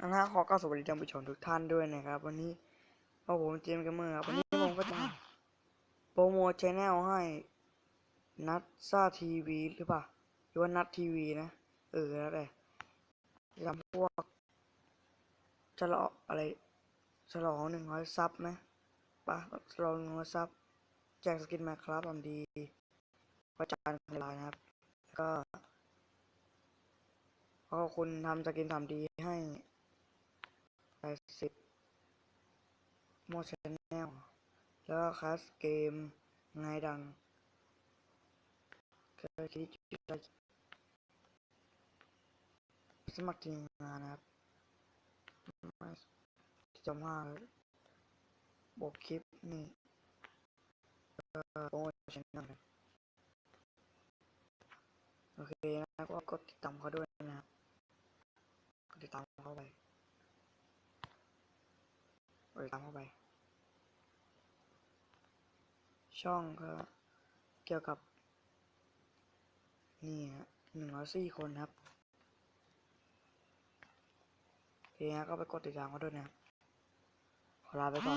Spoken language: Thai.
นะฮะขอกล่าวสวัสดีท่านผู้ชมทุกท่านด้วยนะครับ วันนี้พวกผมเจมส์เกมเมอร์ครับ วันนี้ผมก็จะโปรโมทชแนลให้นัดซ่าทีวีหรือเปล่าหรือว่านัดทีวีนะ เออแล้วแต่จะทำพวกฉลองอะไรฉลองหนึ่งร้อยซับไหมปะฉลองหนึ่งร้อยซับแจกสกินมาครับทำดีประจานเวลานะครับแล้วก็ขอบคุณทำสกินทำดีให้ แปดสิบโมชแนลแล้วก็คลาสเกมง่ายดังเคยคิดจะสมัครทีมงานนะครับจำห้าบวกคลิปนี่โปรโมชั่นนะครับโอเคนะก็กดติดตามเขาด้วยนะครับกดติดตามเขาไป เปิดตามเข้าไป ช่องก็เกี่ยวกับ นี่ฮะหนึ่งร้อยสี่คนครับโอเคฮะก็ไปกดติดตามเขาด้วยนะครับ ขอลาไปก่อน